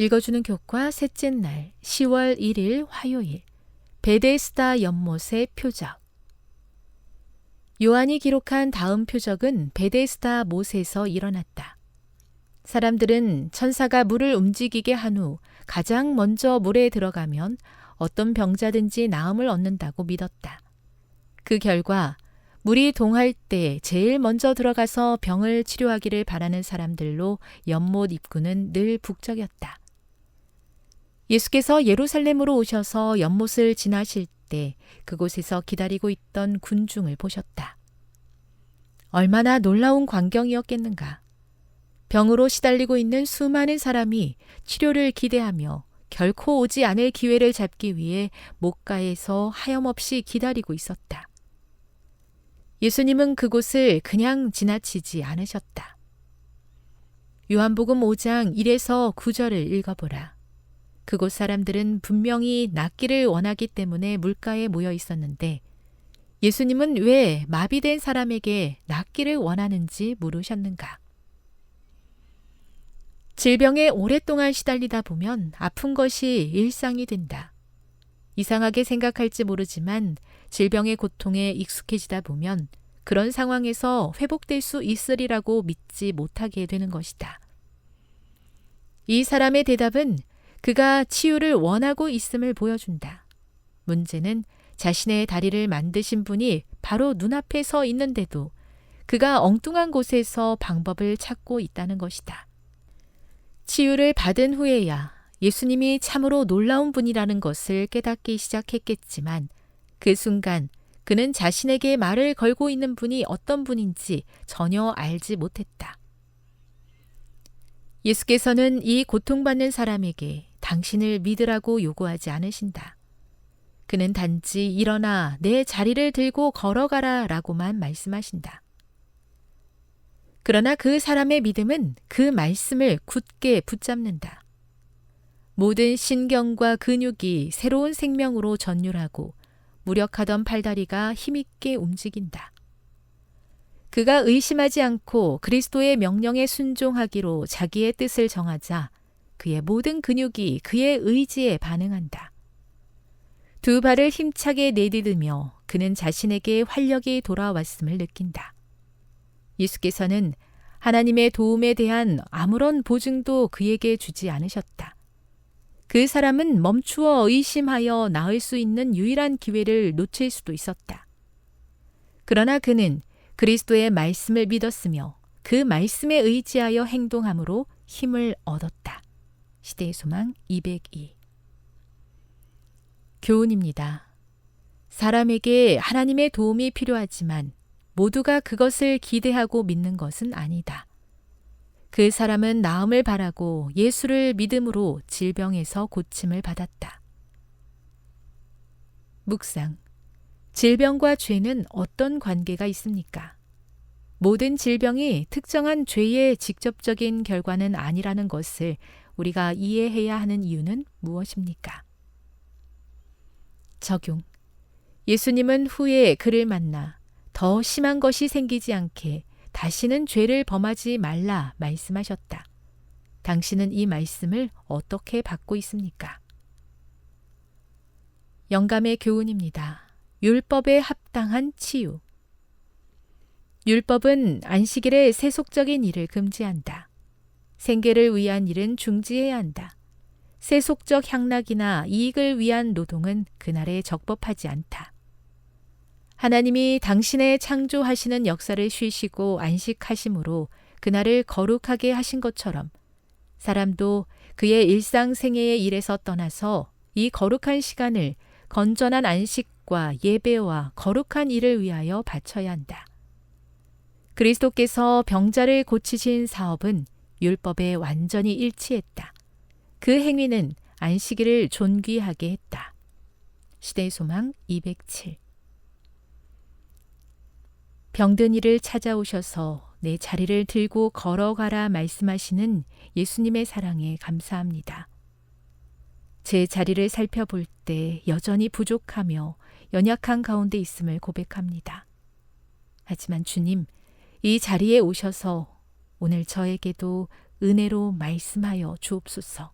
읽어주는 교과 셋째 날 10월 1일 화요일 베데스다 연못의 표적 요한이 기록한 다음 표적은 베데스다 못에서 일어났다. 사람들은 천사가 물을 움직이게 한 후 가장 먼저 물에 들어가면 어떤 병자든지 나음을 얻는다고 믿었다. 그 결과 물이 동할 때 제일 먼저 들어가서 병을 치료하기를 바라는 사람들로 연못 입구는 늘 북적였다. 예수께서 예루살렘으로 오셔서 연못을 지나실 때 그곳에서 기다리고 있던 군중을 보셨다. 얼마나 놀라운 광경이었겠는가. 병으로 시달리고 있는 수많은 사람이 치료를 기대하며 결코 오지 않을 기회를 잡기 위해 목가에서 하염없이 기다리고 있었다. 예수님은 그곳을 그냥 지나치지 않으셨다. 요한복음 5장 1에서 9절을 읽어보라. 그곳 사람들은 분명히 낫기를 원하기 때문에 물가에 모여 있었는데 예수님은 왜 마비된 사람에게 낫기를 원하는지 물으셨는가? 질병에 오랫동안 시달리다 보면 아픈 것이 일상이 된다. 이상하게 생각할지 모르지만 질병의 고통에 익숙해지다 보면 그런 상황에서 회복될 수 있으리라고 믿지 못하게 되는 것이다. 이 사람의 대답은 그가 치유를 원하고 있음을 보여준다. 문제는 자신의 다리를 만드신 분이 바로 눈앞에 서 있는데도 그가 엉뚱한 곳에서 방법을 찾고 있다는 것이다. 치유를 받은 후에야 예수님이 참으로 놀라운 분이라는 것을 깨닫기 시작했겠지만 그 순간 그는 자신에게 말을 걸고 있는 분이 어떤 분인지 전혀 알지 못했다. 예수께서는 이 고통받는 사람에게 당신을 믿으라고 요구하지 않으신다. 그는 단지 일어나 내 자리를 들고 걸어가라 라고만 말씀하신다. 그러나 그 사람의 믿음은 그 말씀을 굳게 붙잡는다. 모든 신경과 근육이 새로운 생명으로 전율하고 무력하던 팔다리가 힘있게 움직인다. 그가 의심하지 않고 그리스도의 명령에 순종하기로 자기의 뜻을 정하자 그의 모든 근육이 그의 의지에 반응한다. 두 발을 힘차게 내디디며 그는 자신에게 활력이 돌아왔음을 느낀다. 예수께서는 하나님의 도움에 대한 아무런 보증도 그에게 주지 않으셨다. 그 사람은 멈추어 의심하여 나을 수 있는 유일한 기회를 놓칠 수도 있었다. 그러나 그는 그리스도의 말씀을 믿었으며 그 말씀에 의지하여 행동함으로 힘을 얻었다. 시대의 소망 202 교훈입니다. 사람에게 하나님의 도움이 필요하지만 모두가 그것을 기대하고 믿는 것은 아니다. 그 사람은 나음을 바라고 예수를 믿음으로 질병에서 고침을 받았다. 묵상. 질병과 죄는 어떤 관계가 있습니까? 모든 질병이 특정한 죄의 직접적인 결과는 아니라는 것을 우리가 이해해야 하는 이유는 무엇입니까? 적용. 예수님은 후에 그를 만나 더 심한 것이 생기지 않게 다시는 죄를 범하지 말라 말씀하셨다. 당신은 이 말씀을 어떻게 받고 있습니까? 영감의 교훈입니다. 율법에 합당한 치유. 율법은 안식일의 세속적인 일을 금지한다. 생계를 위한 일은 중지해야 한다. 세속적 향락이나 이익을 위한 노동은 그날에 적법하지 않다. 하나님이 당신의 창조하시는 역사를 쉬시고 안식하심으로 그날을 거룩하게 하신 것처럼 사람도 그의 일상 생애의 일에서 떠나서 이 거룩한 시간을 건전한 안식 과 예배와 거룩한 일을 위하여 바쳐야 한다. 그리스도께서 병자를 고치신 사업은 율법에 완전히 일치했다. 그 행위는 안식일을 존귀하게 했다. 시대의 소망 207 병든 이를 찾아오셔서 내 자리를 들고 걸어가라 말씀하시는 예수님의 사랑에 감사합니다. 제 자리를 살펴볼 때 여전히 부족하며 연약한 가운데 있음을 고백합니다. 하지만 주님, 이 자리에 오셔서 오늘 저에게도 은혜로 말씀하여 주옵소서.